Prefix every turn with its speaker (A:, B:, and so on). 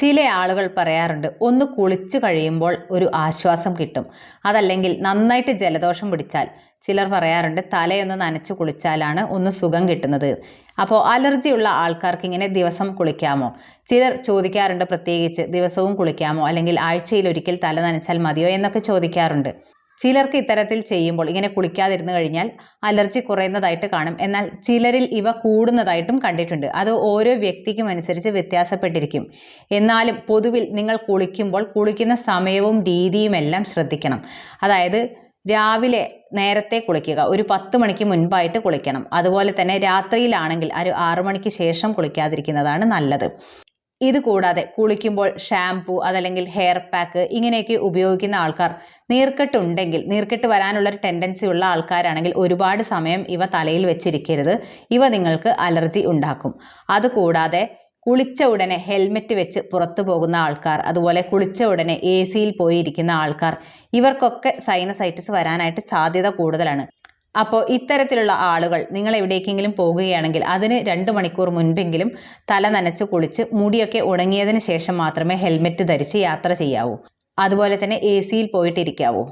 A: ചില ആളുകൾ പറയാറുണ്ട് ഒന്ന് കുളിച്ചു കഴിയുമ്പോൾ ഒരു ആശ്വാസം കിട്ടും. അതല്ലെങ്കിൽ നന്നായിട്ട് ജലദോഷം പിടിച്ചാൽ. ചിലർ പറയാറുണ്ട് തലയൊന്ന് നനച്ചു കുളിച്ചാലാണ് ഒന്ന് സുഖം കിട്ടുന്നത്. അപ്പോൾ ഉള്ള ആൾക്കാർക്ക് ഇങ്ങനെ ദിവസം കുളിക്കാമോ? ചിലർ ചോദിക്കാറുണ്ട് പ്രത്യേകിച്ച് ദിവസവും കുളിക്കാമോ? അല്ലെങ്കിൽ ആഴ്ചയിൽ ഒരിക്കൽ തല നനച്ചാൽ മതിയോ എന്നൊക്കെ ചോദിക്കാറുണ്ട്. ചിലർക്ക് ഇത്തരത്തിൽ ചെയ്യുമ്പോൾ ഇങ്ങനെ കുളിക്കാതിരുന്നു കഴിഞ്ഞാൽ അലർജി കുറയുന്നതായിട്ട് കാണും. എന്നാൽ ചിലരിൽ ഇവ കൂടുന്നതായിട്ടും കണ്ടിട്ടുണ്ട്. അത് ഓരോ വ്യക്തിക്കും അനുസരിച്ച് വ്യത്യാസപ്പെട്ടിരിക്കും. എന്നാലും പൊതുവിൽ നിങ്ങൾ കുളിക്കുമ്പോൾ കുളിക്കുന്ന സമയവും രീതിയും എല്ലാം ശ്രദ്ധിക്കണം. അതായത് രാവിലെ നേരത്തെ കുളിക്കുക ഒരു പത്ത് മണിക്ക് മുൻപായിട്ട് കുളിക്കണം. അതുപോലെ തന്നെ രാത്രിയിലാണെങ്കിൽ ഒരു ആറു മണിക്ക് ശേഷം കുളിക്കാതിരിക്കുന്നതാണ് നല്ലത്. ഇത് കൂടാതെ കുളിക്കുമ്പോൾ ഷാംപൂ അതല്ലെങ്കിൽ ഹെയർ പാക്ക് ഇങ്ങനെയൊക്കെ ഉപയോഗിക്കുന്ന ആൾക്കാർ നീർക്കെട്ടുണ്ടെങ്കിൽ നീർക്കെട്ട് വരാനുള്ള ഒരു ടെൻഡൻസി ഉള്ള ആൾക്കാരാണെങ്കിൽ ഒരുപാട് സമയം ഇവ തലയിൽ വെച്ചിരിക്കരുത്. ഇവ നിങ്ങൾക്ക് അലർജി ഉണ്ടാക്കും. അതുകൂടാതെ കുളിച്ച ഉടനെ ഹെൽമെറ്റ് വെച്ച് പുറത്തു പോകുന്ന ആൾക്കാർ അതുപോലെ കുളിച്ച ഉടനെ എ സിയിൽ പോയിരിക്കുന്ന ആൾക്കാർ ഇവർക്കൊക്കെ സൈനസൈറ്റിസ് വരാനായിട്ട് സാധ്യത കൂടുതലാണ്. അപ്പോൾ ഇത്തരത്തിലുള്ള ആളുകൾ നിങ്ങൾ എവിടേക്കെങ്കിലും പോകുകയാണെങ്കിൽ അതിന് രണ്ട് മണിക്കൂർ മുൻപെങ്കിലും തല നനച്ച് കുളിച്ച് മുടിയൊക്കെ ഉണങ്ങിയതിന് ശേഷം മാത്രമേ ഹെൽമെറ്റ് ധരിച്ച് യാത്ര ചെയ്യാവൂ. അതുപോലെ തന്നെ എ സിയിൽ പോയിട്ടിരിക്കാവൂ.